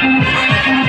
Música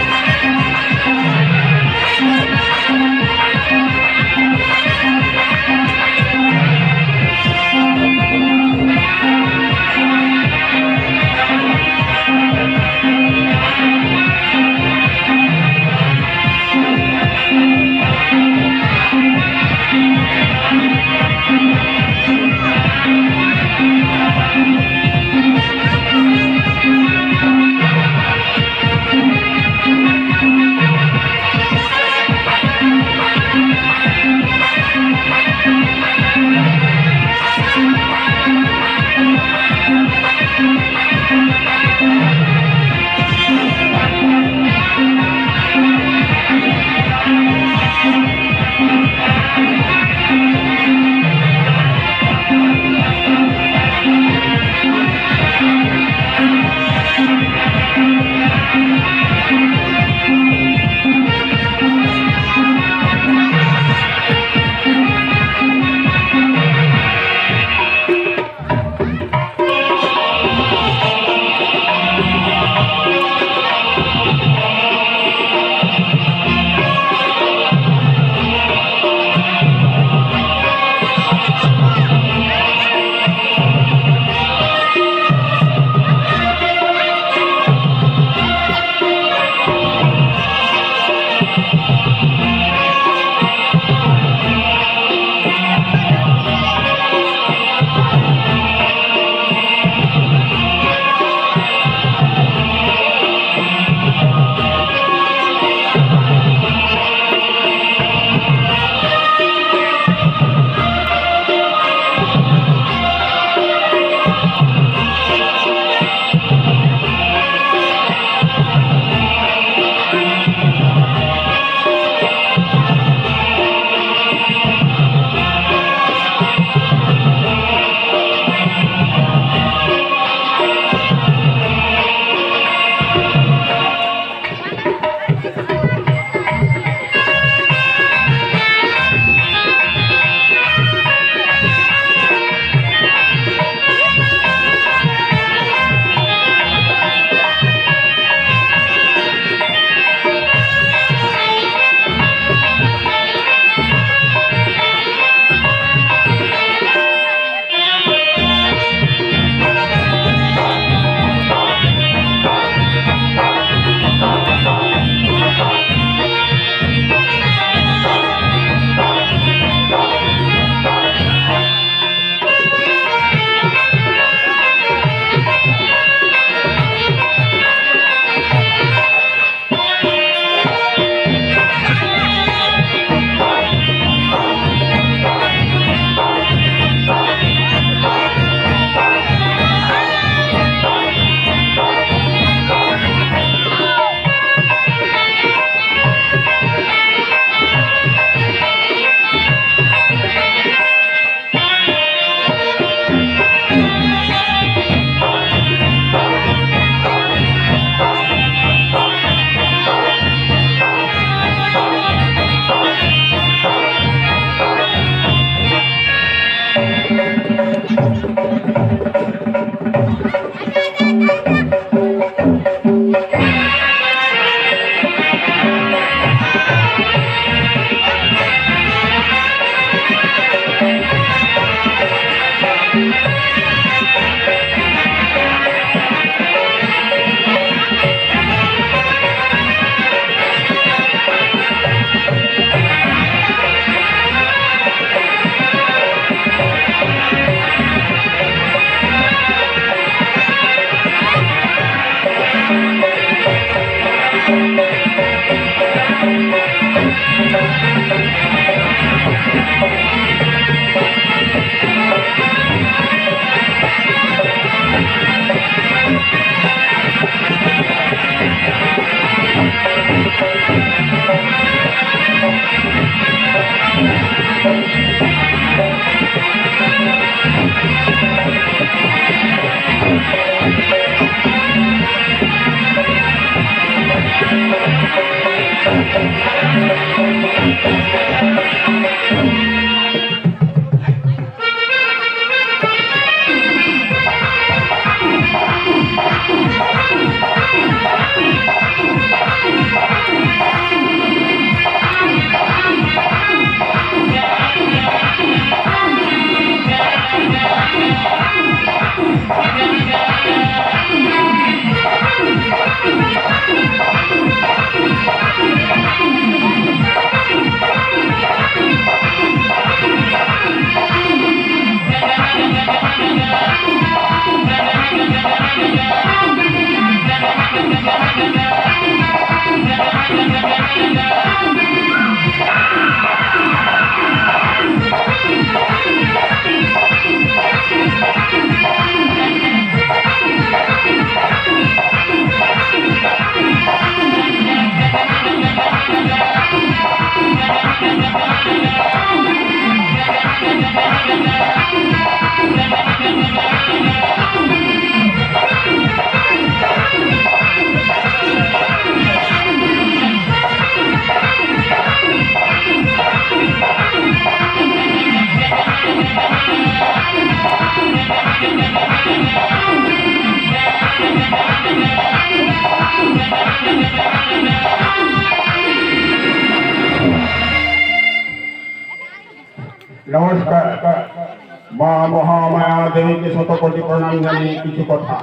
শতকোটি প্রণাম জানিয়ে কিছু কথা।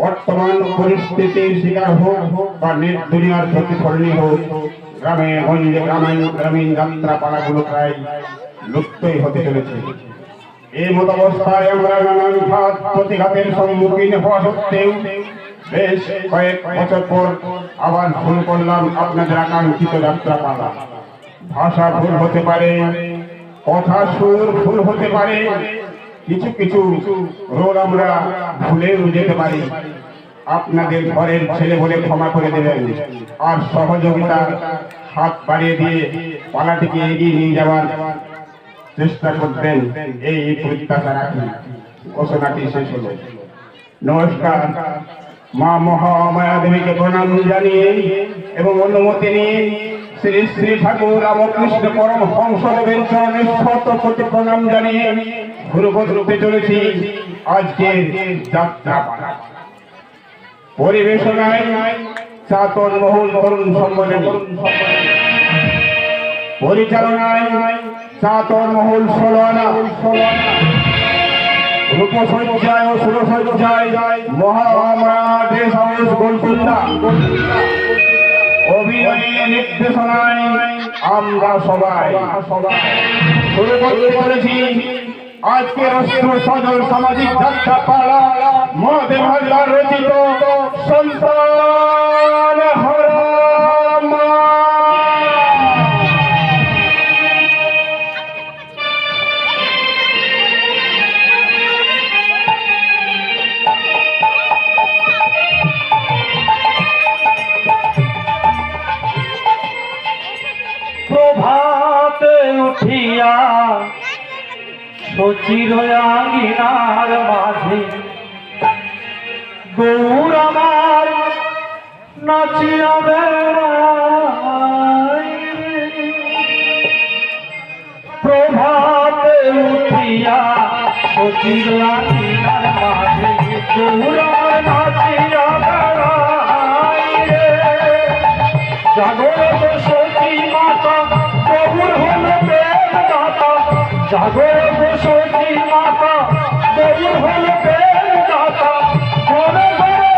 বর্তমান পরিস্থিতির শিকার হোক বা নেট দুনিয়ার প্রতিফলনই হোক, গ্রামে, গঞ্জে গ্রামীণ গ্রামীণ যাত্রা পাড়াগুলো প্রায় লুপ্তই হতে চলেছে। এই মতাবস্থায় আমরা নানান ঘাত প্রতিঘাতের সম্মুখীন হওয়া সত্ত্বেও বেশ কয়েক বছর পর আবার শুরু করলাম আপনাদের আকাঙ্ক্ষিত যাত্রা পালা ভাষা ভুল হতে পারে, কথা সুর ভুল হতে পারে কিছু কিছু রোল আমরা ভুলেও যেতে পারি। আপনাদের ঘরের ছেলে বলে ক্ষমা করে দেবেন। আর সহযোগিতা হাত বাড়িয়ে দিয়ে পালাটিকে এগিয়ে নিয়ে যাওয়ার চেষ্টা করবেন। এই প্রত্যাশা রাখি। ঘোষণাটি শেষ হলো। নমস্কার। মা মহামায়া দেবীকে প্রণাম জানিয়ে এবং অনুমতি নিয়ে শ্রী শ্রী ঠাকুর রামকৃষ্ণ পরম হংসদেবের চরণে শত কোটি প্রণাম জানিয়ে ঘুরে ঘুরতে চলেছি আজকের যাত্রা পরিবেশনায় চাতন মহুল তরুণ সম্মেলনী পরিচালনায় চাতন মহুল ষোলনা রূপসজ্জায় ও সুরসজ্জায় হাউস গোলকুন্দা। অভিনয়ে নির্দেশনায় আমরা সবাই। শুরু করতে চলেছি আজকের অস্ত্র সজল সামাজিক যাত্রা পালা মহাদেব হাজরা সন্তান সচির আঙিনার মাঝে। গৌর আমার নাচিয়া বেড়ায় প্রভাতে উঠিয়া সচির আঙিনার মাঝে গৌর আমার নাচিয়া বেড়ায় জাগরত জাগরত সতী মাতা প্রভুর হল প্রেম দাতা ঘরে ঘরে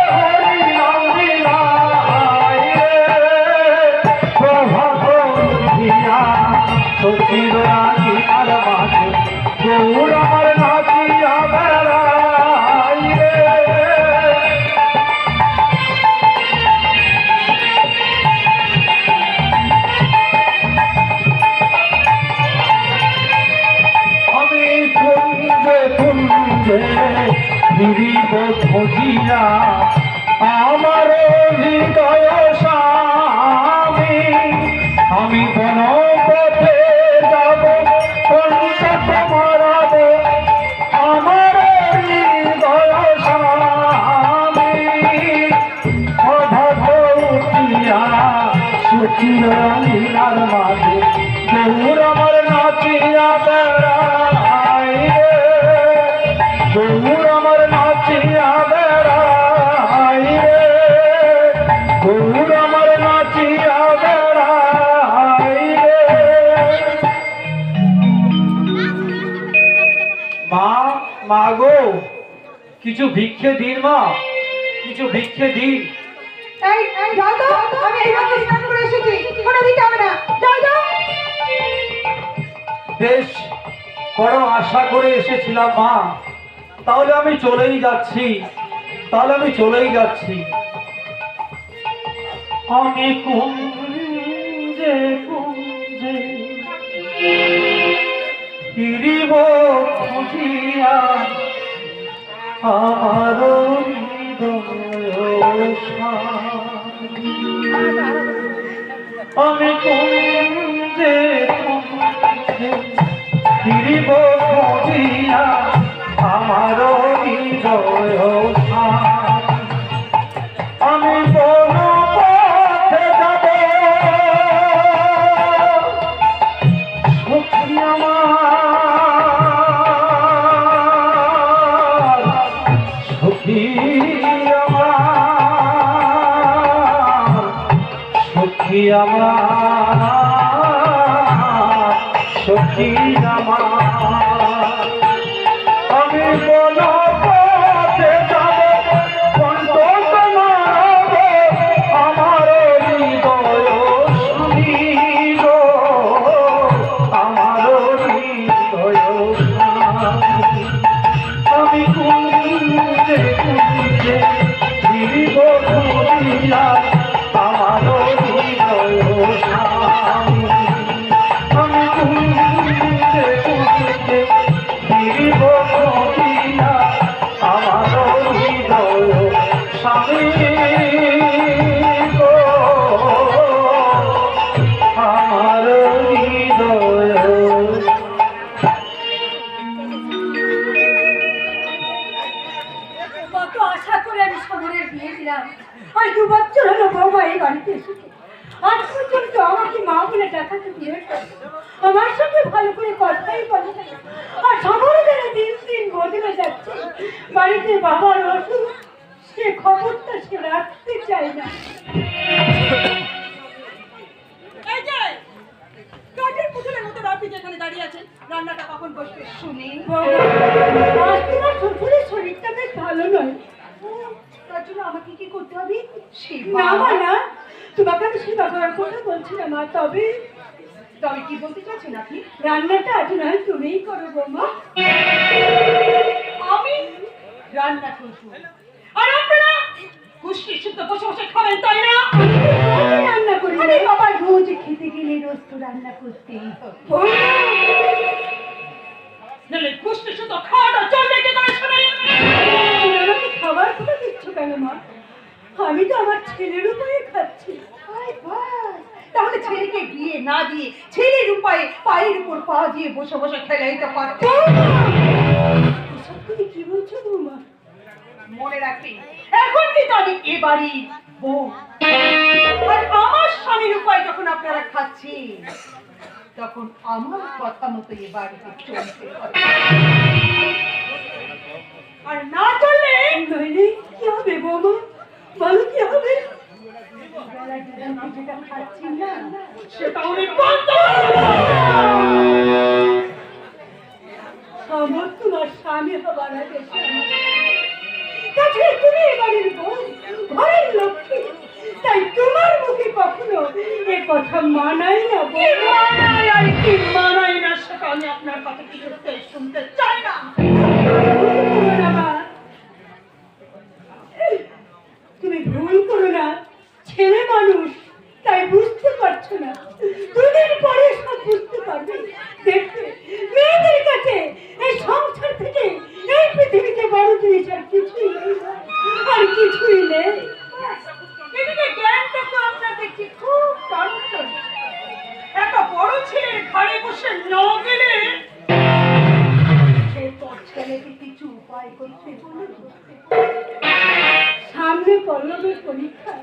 কুঞ্জে ফিরিব খুঁজিয়া আমার হৃদয় স্বামী, আমি কোন পথে যাব পঞ্চত মারাব আমার হৃদয় স্বামী। অধত উঠিয়া সুচির লীলার মাঝে কিছু ভিক্ষে দিন মা। কিছু ভিক্ষে দিন। এই এই যাও তো। আমি স্নান করে এসেছি। কোনো দিতে হবে না। যাও যাও বেশ বড় আশা করে এসেছিলাম মা। তাহলে আমি চলেই যাচ্ছি। তাহলে আমি চলেই যাচ্ছি। আমি কুঞ্জে কুঞ্জে ফিরিব খুঁজিয়া শান্তি। আমি কুঞ্জে ফিরিব খুঁজিয়া আমার হৃদয় আমি আমার সখী আমার কথা মা। তবে তবে কি বলতে চাচ্ছেন আপনি? রান্নাটা আজ নয় তুমিই করো বৌমা। আমি রান্না করব। আর আপনারা কুষ্টি শুদ্ধ বসে বসে খাবেন তাই না? আমি রান্না করি আরে বাবা রোজ খেতে গেলে রোজ তো রান্না করতেই হবে। নাহলে কুষ্টি শুদ্ধ খাওয়াটা চলবে কি করে শুনে খাবার কথা দিচ্ছ কেন মা? আমি তো আমার ছেলের উপরে খাচ্ছি। তাহলে ছেলেকে বিয়ে না দিয়ে ছেলের উপায়ে পায়ের উপর পা দিয়ে বসে বসে খেলাই তো পারতে তুমি কি বলছো বৌমা? মনে রাখবি এখন কিন্তু আমি এ বাড়ির বউ। আর আমার স্বামীর উপায় যখন আপনারা খাচ্ছেন তখন আমার কথা মতো এ বাড়িতে চলতে হবে। পরীক্ষা।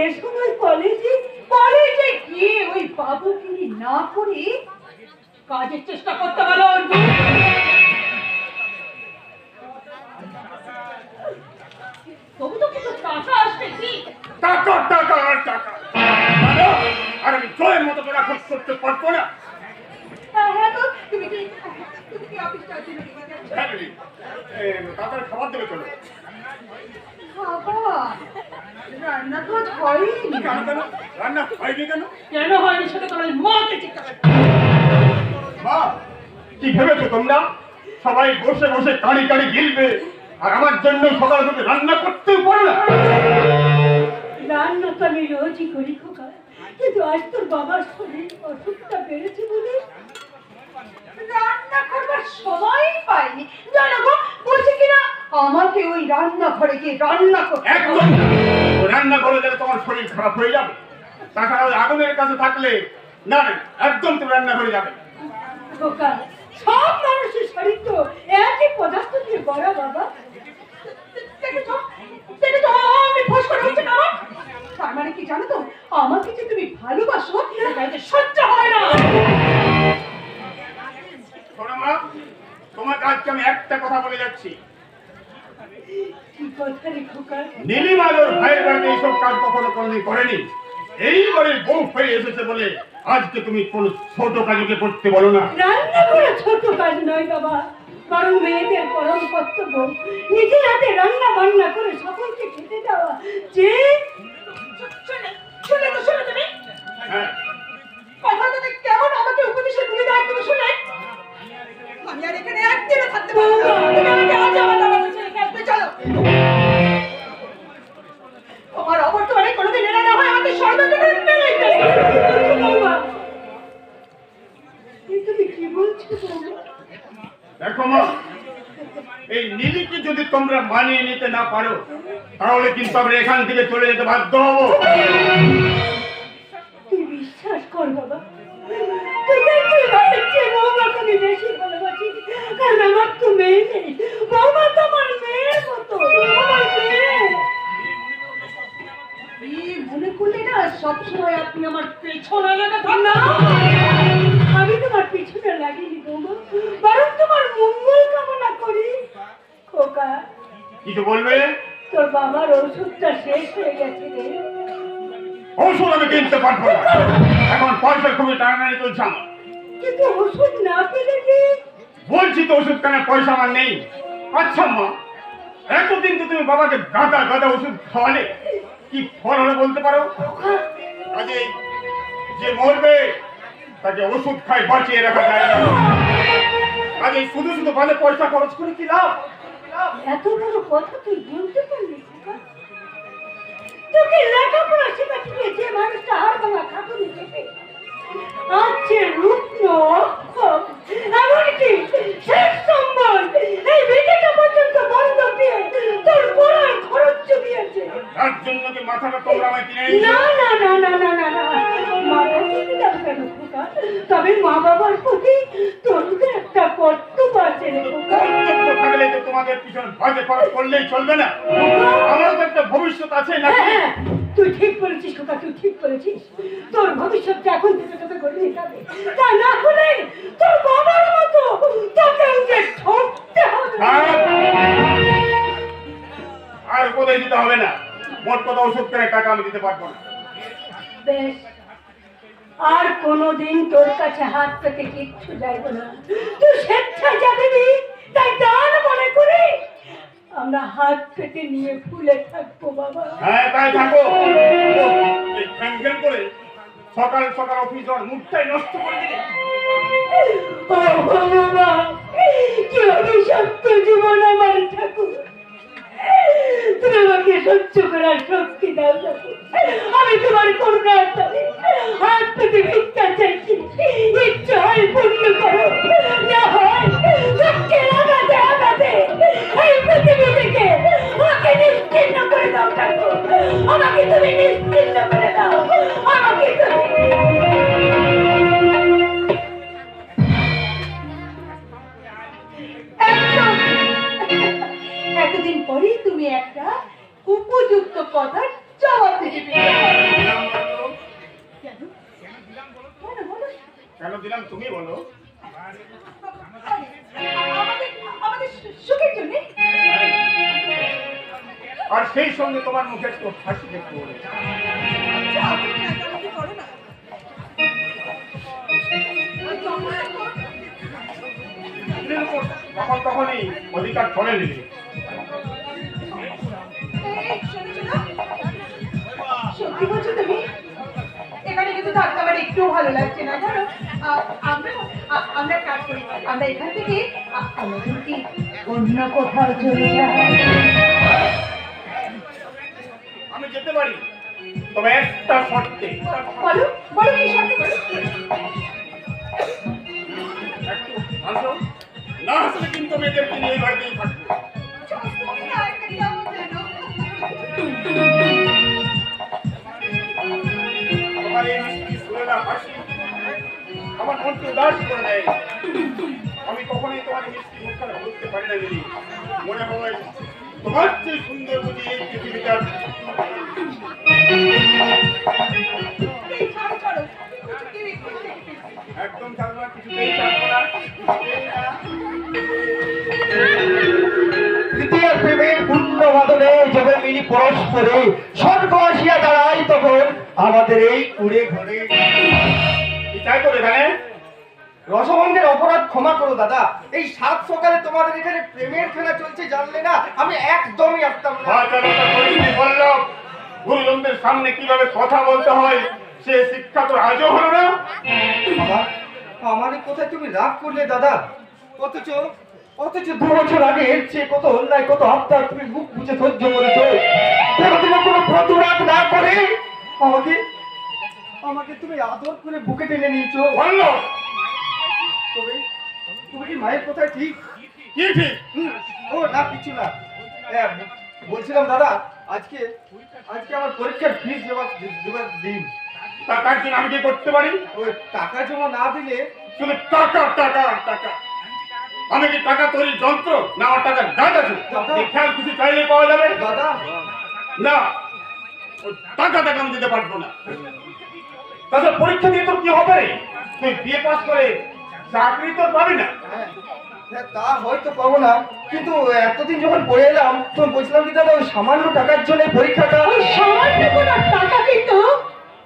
এ সময় কলেজে কলেজে গিয়ে ওই বাবুগিরি না করে কাজের চেষ্টা করতে অর্জুন। তবু তো কিছু টাকা আসবে কি? টাকা টাকা আর টাকা। আর আমি জয়ের মতো করে খরচ করতে পারব না। হ্যাঁ হ্যাঁ খাবার দেবে চলো। রান্না তো হয়নি কেন? কেন? রান্না হয়নি কেন? কেন? হয়নি সেটা তোমার মাকে জিজ্ঞাসা মা কি ভেবেছো তোমরা সবাই বসে বসে কাড়ি কাড়ি গিলবে আর আমার জন্য সকাল থেকে রান্না করতেও পারো না। রান্না তো আমি রোজই করি খোকা। কিন্তু আজ তোর বাবার শরীর অসুখটা বেড়েছে বলে? রান্না করবার সময় পাইনি জানো গো বলছে কিনা আমাকে ওই রান্না ঘরে গিয়ে রান্না করতে একদম। রান্না করে গেলে তোমার শরীর খারাপ হয়ে যাবে। তাছাড়া ওই আগুনের কাছে থাকলে না না একদম তুমি রান্না করে যাবে সব মানুষের শরীর তো একই পদার্থ দিয়ে গড়া বাবা। তার মানে কি জানো তো আমাকে যে তুমি ভালোবাসো সহ্য হয় না। শোনো মা তোমাকে আজকে আমি একটা কথা বলে যাচ্ছি। কি কথা রে খোকা নীলিমা ওর ভাইয়ের বাড়িতে এইসব কাজ কখনো কোনোদিন করেনি। এইবারে বউ ফিরে এসেছে বলে আজকে তুমি কোন ছোট কাজকে করতে বলো না। রান্না করা ছোট কাজ নয় বাবা বরং মেয়েদের পরম কর্তব্য। নিজের হাতে রান্না বান্না করে সকলকে খেতে দেওয়া। যে শুনে শুনে তো শুনে তুমি। হ্যাঁ। কথা কেমন আমাকে উপদেশে তুলে দেয় তুমি শুনে। আমি আর এখানে একদিনও থাকতে পারব না। তুমি আমাকে আর যাবে না আমার ছেলে চলো। তোমার অবর্তমানে কোনোদিন এরা না হয় আমাকে সর্বকটা মেরে তুমি দেখো মা এই নীলিকে যদি তোমরা মানিয়ে নিতে না পারো তাহলে কিন্তু আমরা এখান থেকে চলে যেতে বাধ্য হব। বিশ্বাস কর বাবা খুবই চলছে আমার কিন্তু ওষুধ না পেলে যে? বলছি তো ওষুধ কেনার পয়সা আমার নেই। আচ্ছা মা এতদিন তো তুমি বাবাকে গাদা গাদা ওষুধ খাওয়ালে কি ফল হলো বলতে পারো? কাজে যে মরবে তাকে ওষুধ খাই বাঁচিয়ে রাখা যায় না। কাজে শুধু শুধু ভালো পয়সা খরচ করে কি লাভ? এত বড় কথা তুই বলতে পারলি? তোকে লেখাপড়া শেখাতে যে মানুষটা হার ভাঙা খাটুনি চেপে রুগ্ন অক্ষম, এমনকি শেষ সম্বল এই ভিটেটা পর্যন্ত বন্ধ দিয়ে তোর পড়ার খরচ জমিয়েছে তার জন্য কি মাথাটা তোমরা আমায় কিনে না না না না না না না মাথা যাবে কেন তবে মা বাবার প্রতি তোর একটা কর্তব্য আছে রে কর্তব্য থাকলে যে তোমাদের পিছনে বাজে খরচ করলেই চলবে না। আমারও তো একটা ভবিষ্যৎ আছে হ্যাঁ, নাকি? হ্যাঁ, তুই ঠিক বলেছিস খোকা তুই ঠিক বলেছিস। তোর ভবিষ্যৎটা এখন থেকে তোকে করে নিতে হবে। তা না হলে তোর বাবার মতো তোকেও যে ঠকতে হবে। আর কোথায় দিতে হবে না? মোট কথা ওষুধ কেনার টাকা আমি দিতে পারব না। বেশ। আর কোনোদিন তোর কাছে হাত পেতে কিচ্ছু যাইব না। তুই স্বেচ্ছায় যাবি নি, তাই দান মনে করে। আমরা হাত পেতে নিয়ে ফুলে থাকব বাবা। হ্যাঁ তাই থাকো এই করে সকাল সকাল অফিস যাওয়ার মুডটাই নষ্ট করে দিলে। ও ভগবান কি অভিশপ্ত জীবন আমার ঠাকুর। তুমি আমাকে সহ্য করার শক্তি দাও আমি তোমার করুণার তবে হাত পেতে ভিক্ষা চাইছি। ইচ্ছা হয় পূর্ণ করো। না হয় দুঃখের আঘাতে আঘাতে এই পৃথিবী থেকে আমাকে নিশ্চিন্ন করে দাও আমাকে তুমি নিশ্চিন্ন করে দাও। আমাকে তুমি এতদিন পরেই তুমি একটা উপযুক্ত কথার জবাব দিতে। কেন? দিলাম তুমি বলো। আর সেই সঙ্গে তোমার মুখে একটু হাসি দেখতে তখন তখনই অধিকার করে নিলে সত্যি বলছো তুমি? এখানে কিন্তু থাকতে আমার একটু ভালো লাগছে না। জানো আমরা আমরা কাজ করি। আমরা এখান থেকে আ- আমরা কিন্তু অন্য কোথাও চলে যাই আমি যেতে পারি। তবে একটা শর্তে। বলো বলো কি শর্ত বলো। একটু না কিন্তু আমি এদেরকে নিয়ে বাড়িতেই থাকব। তোমার এই মিষ্টি সুরেলা হাসি। আমার মনকে উদাস করে দেয়। আমি কখনোই তোমার মিষ্টি মুখখানে বুঝতে পারি না, দিদি। মনে হয় তোমার চেয়ে সুন্দর বুঝি এই পৃথিবীটার একদম থাকব না, কিছুতেই থাকব না। তৃতীয় প্রেমের পূর্ণ বাদনে যখন মিলি পরস্পরে স্বর্গ আসিয়া দাঁড়াই তখন আমাদের এই উড়ে ঘরে। চাই তো এখানে? রসবন্ধের অপরাধ ক্ষমা করো দাদা। এই সাত সকালে তোমাদের এখানে প্রেমের খেলা চলছে জানলে না আমি একদমই আসতাম না। বাচ্চারা গুরুজনদের সামনে কীভাবে কথা বলতে হয় সে শিক্ষা তো আজও হলো না? আমার কোথায় তুমি রাগ করলে দাদা। অথচ অথচ দু বছর আগে এর চেয়ে কত অন্যায় কত আত্মার তুমি মুখ বুঝে সহ্য করেছ। কোনোদিনও কোনো প্রতিবাদ না করে আমাকে আমাকে তুমি আদর করে বুকে টেনে নিয়েছো। ভালো তবে তুমি কি মায়ের কোথায় ঠিক? কি ঠিক? ও না কিছু না। হ্যাঁ বলছিলাম দাদা আজকে আজকে আমার পরীক্ষার ফিস দেওয়ার দেওয়ার দিন। টাকার জন্য আমি কি করতে পারি? ওই টাকা জমা না দিলে শুধু টাকা টাকা টাকা। আমি কি টাকা তৈরি যন্ত্র? না আমার টাকা গাছ আছে। দাদা। খেয়াল খুশি চাইলে পাওয়া যাবে? দাদা। না ওই টাকা টাকা আমি দিতে পারব না। তাছাড়া পরীক্ষা দিয়ে তোর কি হবে রে? তুই বিয়ে পাস করে চাকরি তো পাবি না। হ্যাঁ হ্যাঁ, তা হয়তো পাবো না। কিন্তু এতদিন যখন পড়ে এলাম তখন বলছিলাম কি দাদা ওই সামান্য টাকার জন্য পরীক্ষাটা সামান্য কোনো টাকা কিন্তু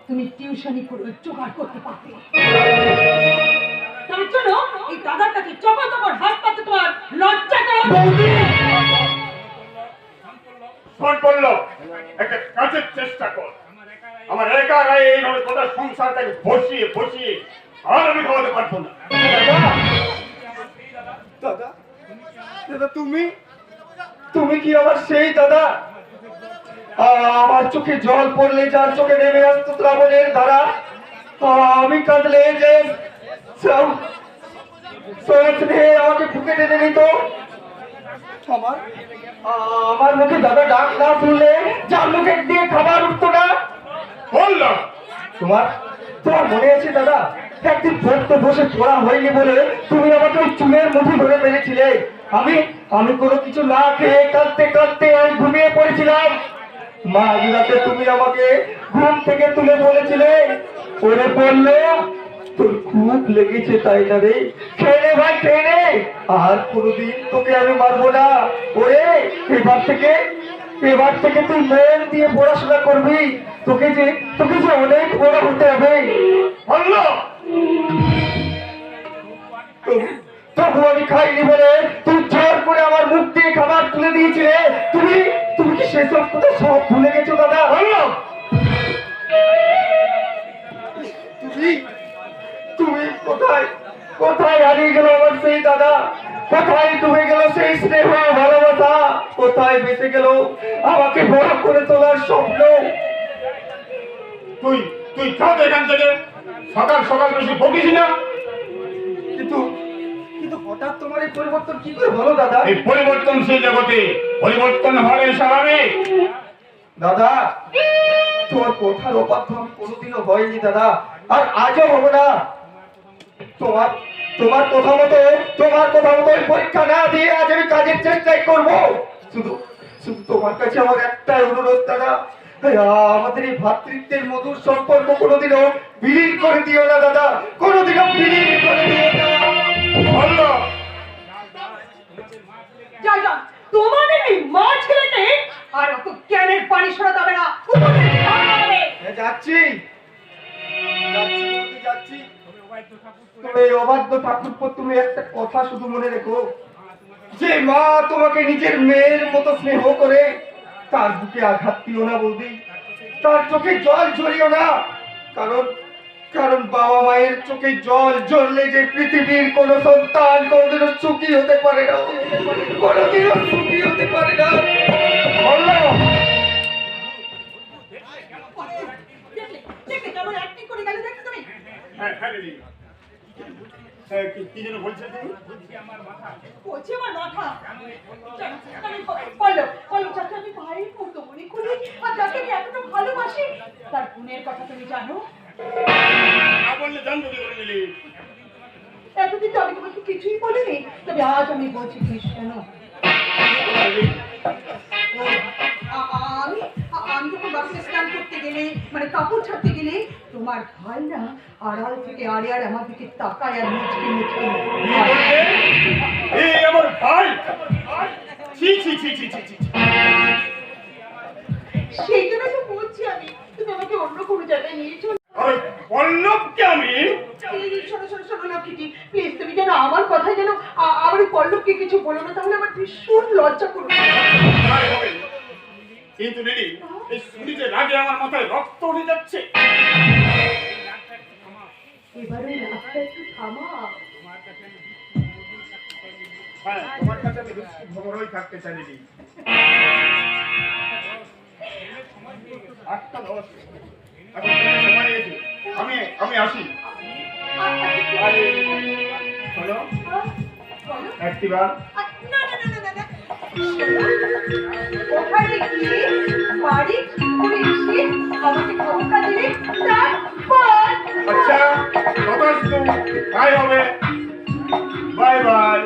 তুমি টিউশনি করে জোগাড় করতে পারবে। তার জন্য এই দাদার কাছে চপা তোমার হাত পাতে তোমার লজ্জা করা ফোন করল একটা কাজের চেষ্টা কর। আমার একা গায়ে এইভাবে গোটা সংসারটাকে বসিয়ে বসিয়ে আর আমি খাওয়াতে পারব না। দাদা দাদা তুমি তুমি কি আমার সেই দাদা? আমার চোখে জল পড়লে যার চোখে নেমে আসতো শ্রাবণের ধারা আমি কাঁদলে যে আমাকে বুকে টেনে নিত আমার আমার মুখে দাদা ডাক না শুনলে যার মুখে দিয়ে খাবার উঠতো না। বললাম তোমার তোমার মনে আছে দাদা? একদিন পড়তে বসে পড়া হয়নি বলে তুমি আমাকে ওই চুলের মুঠি ধরে মেরেছিলে। আমি আমি কোনো কিছু না খেয়ে কাঁদতে কাঁদতে আমি ঘুমিয়ে পড়েছিলাম। মা রাতে তুমি আমাকে ঘুম থেকে তুলে বলেছিলে। ওরে বলল তোর খুব লেগেছে তাই না রে? খেয়ে ভাই খেয়ে আর কোনোদিন তোকে আমি মারবো না। ওরে, এবার থেকে এবার থেকে তুই মন দিয়ে পড়াশোনা করবি। তোকে যে তোকে যে অনেক বড় হতে হবে। তবু আমি খাইনি বলে তুই জোর করে আমার মুখ দিয়ে খাবার তুলে দিয়েছিলে। তুমি তুমি কি সেসব কথা সব ভুলে গেছো? কোথায়? কোথায় হারিয়ে গেল আমার সেই দাদা? কোথায় ডুবে গেল সেই স্নেহ ভালোবাসা? কোথায় বেঁচে গেল? আমাকে বড় করে তোলার স্বপ্ন। তুই তুই এখান থেকে। সকাল সকাল বেশি বকিস না। কিন্তু কিন্তু হঠাৎ তোমার এই পরিবর্তন কি করে হলো দাদা? এই পরিবর্তনশীল জগতে পরিবর্তন হলে স্বাভাবিক দাদা তোমার কথার অবাধ্য আমি কোনোদিনও হয়নি দাদা। আর আজও হব না। তোমার তোমার কথা মতো তোমার কথা মতো পরীক্ষা না দিয়ে আজ আমি কাজের চেষ্টাই করব। শুধু শুধু তোমার কাছে আমার একটাই অনুরোধ দাদা। আমাদের এই ভ্রাতৃত্বের মধুর সম্পর্ক কোনোদিনও বিলীন করে দিও না দাদা। কোনোদিনও বিলীন করে দিও না। তোমাদের এই আর অত পানি সরা যাবে যাচ্ছি। যাচ্ছি যাচ্ছি। তবে অবাধ্য ঠাকুরপো তুমি একটা কথা শুধু মনে রেখো। যে মা তোমাকে নিজের মেয়ের মতো স্নেহ করে তার বুকে আঘাত দিও না বৌদি। তার চোখে জল ঝরিও না। কারণ কারণ বাবা মায়ের চোখে জল ঝরলে যে পৃথিবীর কোন সন্তান কোনদিনও সুখী হতে পারে না। কোনদিনও সুখী হতে পারে না। দেখলে দেখলে কেমন অ্যাক্টিং করে গেলে দেখলে তুমি হ্যাঁ হ্যাঁ দিদি। হ্যাঁ, কি কি যেন বলছে তুমি বলছি আমার মাথা। আমি বলো যাকে আমি ভাইয়ের মতো মনে করি আর যাকে আমি এতটা ভালোবাসি তার গুণের কথা তুমি জানো? না বললে জানব কি করে নিলি এতদিন তো আমি তোমাকে কিছুই বলিনি তবে আজ আমি বলছি কি শোনো আ- আমি আমি যখন বাসে স্নান করতে গেলে মানে কাপড় ছাড়তে গেলে তোমার ভাই না আড়াল থেকে আড়ে আড়ে আমার দিকে তাকায় আর মুচকি মুচকি কি বলছে এই আমার ভাই! ছি ছি ছি ছি ছি ছি সেই জন্য তো বলছি আমি তুমি আমাকে অন্য কোনো জায়গায় নিয়ে চলো ওই পল্লবকে আমি? এই, শোনো শোনো শোনো লক্ষ্মীটি প্লিজ তুমি যেন আমার কথাই যেন আমার পল্লবকে কিছু বলো না তাহলে আমার ভীষণ লজ্জা করবে। কিন্তু দিদি এই শুনিতে রাগে আমার মাথায় রক্ত উঠে যাচ্ছে। এবার রাগটা একটু থামা হ্যাঁ তোমার কাছে আমি থাকতে চাই দিদি। আটটা দশ। এখন সময় গেছি আমি আমি আসি। আরে হ্যালো একটিবার না না না, না। ওখানে গিয়ে বাড়ি করে এসে আমাকে খবরটা দিলে তারপর আচ্ছা বাই হবে। বাই। বাই।